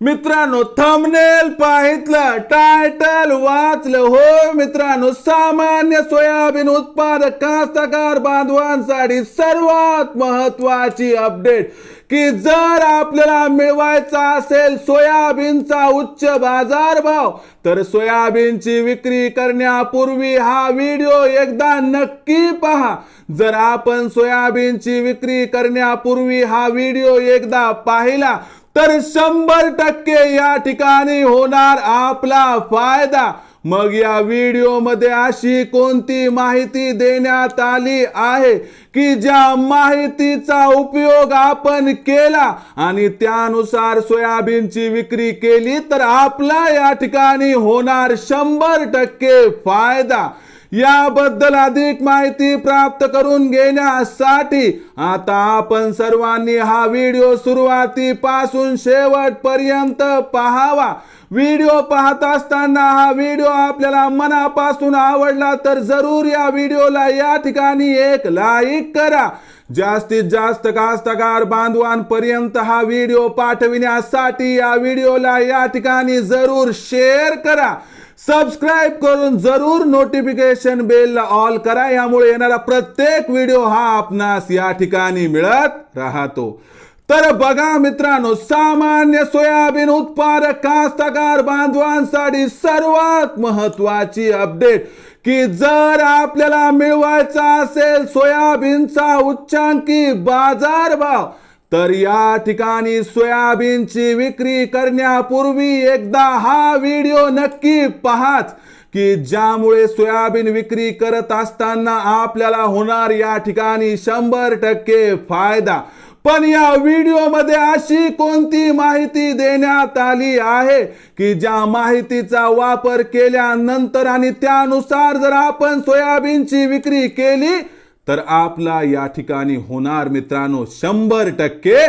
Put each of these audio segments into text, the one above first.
मित्रांनो thumbnail पाहितलं title वाचलं. हो मित्रांनो सामान्य सोयाबीन उत्पादक कास्तकार बांधवांसाठी सर्वात महत्वाची अपडेट की जर आपल्याला मिळवायचा असेल सोयाबीनचा उच्च बाजारभाव तर सोयाबीनची विक्री करण्यापूर्वी हा व्हिडिओ एकदा नक्की पहा. जर आपण सोयाबीनची विक्री करण्यापूर्वी हा व्हिडिओ एकदा पाहिला तर शंभर टक्के या ठिकाणी होणार आपला फायदा. मग या व्हिडिओमध्ये अशी कोणती माहिती देण्यात आली आहे की ज्या माहितीचा उपयोग आपण केला आणि त्यानुसार सोयाबीनची विक्री केली तर आपला या ठिकाणी होणार शंभर टक्के फायदा. याबद्दल अधिक माहिती प्राप्त करून घेण्यासाठी आता आपण सर्वांनी हा व्हिडिओ सुरुवातीपासून शेवटपर्यंत पाहावा. व्हिडिओ पाहत असताना हा व्हिडिओ आपल्याला मनापासून आवडला तर जरूर या व्हिडिओला या ठिकाणी एक लाईक करा. जास्तीत जास्त कास्तकार बांधवांपर्यंत हा व्हिडिओ पाठविण्यासाठी या व्हिडिओला या ठिकाणी जरूर शेअर करा. सबस्क्राईब करून जरूर नोटिफिकेशन बेल ऑल करा. यामुळे येणारा प्रत्येक व्हिडिओ हा आपणास या ठिकाणी मिळत राहतो. तर बघा मित्रांनो सामान्य सोयाबीन उत्पादक कास्तकार बांधवांसाठी सर्वात महत्वाची अपडेट की जर आपल्याला मिळवायचा असेल सोयाबीनचा उच्चांकी बाजारभाव तर या ठिकाणी सोयाबीनची विक्री करण्यापूर्वी एकदा हा व्हिडिओ नक्की पहाच की ज्यामुळे सोयाबीन विक्री करत असताना आपल्याला होणार या ठिकाणी शंभर टक्के फायदा. पण या व्हिडिओमध्ये अशी कोणती माहिती देण्यात आली आहे की ज्या माहितीचा वापर केल्यानंतर आणि त्यानुसार जर आपण सोयाबीनची विक्री केली तर आपला या ठिकाणी होणार मित्रांनो शंभर टक्के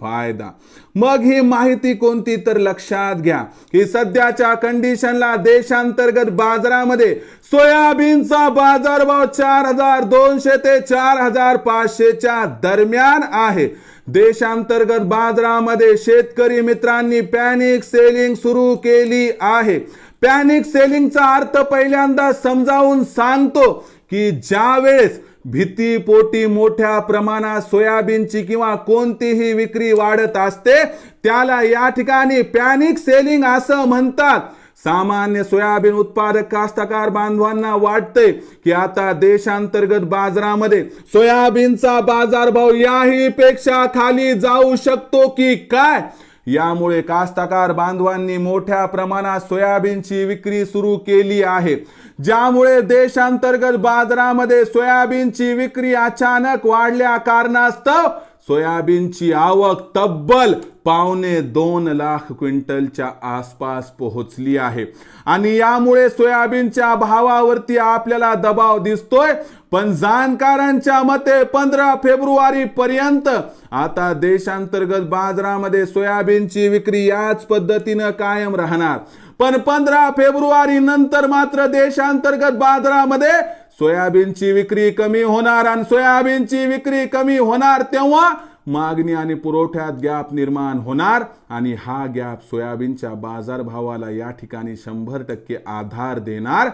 फायदा. मग ही माहिती कोणती तर लक्षात घ्या. की सध्याच्या कंडिशनला देशांतर्गत बाजारामध्ये सोयाबीनचा बाजारभाव चार हजार दोनशे ते चार हजार पाचशेच्या दरम्यान आहे. देशांतर्गत बाजारामध्ये शेतकरी मित्रांनी पॅनिक सेलिंग सुरू केली आहे. पॅनिक सेलिंगचा अर्थ पहिल्यांदा समजावून सांगतो की ज्यावेळेस भीतीपोटी मोठ्या प्रमाणात सोयाबीनची किंवा कोणतीही विक्री वाढत असते त्याला या ठिकाणी पॅनिक सेलिंग असं म्हणतात. सामान्य सोयाबीन उत्पादक कास्तकार बांधवांना वाटतंय की आता देशांतर्गत बाजारामध्ये सोयाबीनचा बाजारभाव याही पेक्षा खाली जाऊ शकतो की काय? यामुळे कास्तकार बांधवांनी मोठ्या प्रमाणात सोयाबीनची विक्री सुरू केली आहे. ज्यामुळे देशांतर्गत बाजारामध्ये सोयाबीनची विक्री अचानक वाढल्या कारणास्तव सोयाबीनची आवक तब्बल पावणे दोन लाख क्विंटलच्या आसपास पोहोचली आहे. आणि यामुळे सोयाबीनच्या भावावरती आपल्याला दबाव दिसतोय. पण जाणकारांच्या मते पंधरा फेब्रुवारी पर्यंत आता देशांतर्गत बाजारामध्ये सोयाबीनची विक्री याच पद्धतीनं कायम राहणार. पण पंधरा फेब्रुवारी नंतर मात्र देशांतर्गत बाजारामध्ये सोयाबीनची विक्री कमी होणार आणि सोयाबीनची विक्री कमी होणार तेव्हा मागणी आणि पुरवठ्यात गॅप निर्माण होणार आणि हा गॅप सोयाबीनच्या बाजारभावाला या ठिकाणी शंभर टक्के आधार देणार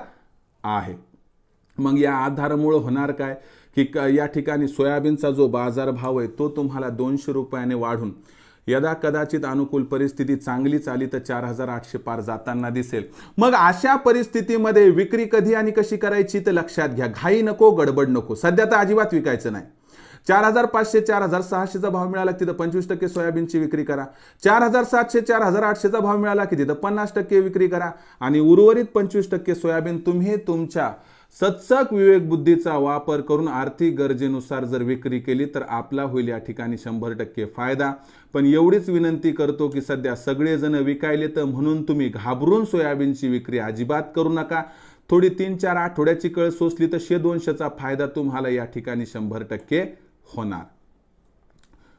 आहे. मग या आधारामुळं होणार काय? की क- या ठिकाणी सोयाबीनचा जो बाजारभाव आहे तो तुम्हाला दोनशे रुपयाने वाढून यदा कदाचित अनुकूल परिस्थिती चांगलीच आली तर चार हजार आठशे पार जाताना दिसेल. मग अशा परिस्थितीमध्ये विक्री कधी आणि कशी करायची तर लक्षात घ्या. घाई नको गडबड नको. सध्या तर अजिबात विकायचं नाही. चार हजार पाचशे चार हजार सहाशेचा भाव मिळाला की तिथं पंचवीस टक्के सोयाबीनची विक्री करा. चार हजार सातशे चार हजार आठशेचा भाव मिळाला की तिथं पन्नास टक्के विक्री करा. आणि उर्वरित पंचवीस टक्के सोयाबीन तुम्ही तुमच्या सत्सक विवेक बुद्धीचा वापर करून आर्थिक गरजेनुसार जर विक्री केली तर आपला होईल या ठिकाणी शंभर टक्के फायदा. पण एवढीच विनंती करतो की सध्या सगळेजण विकायले तर म्हणून तुम्ही घाबरून सोयाबीनची विक्री अजिबात करू नका. थोडी तीन चार आठवड्याची कळ सोसली तर शे दोनशेचा फायदा तुम्हाला या ठिकाणी शंभर टक्के होणार.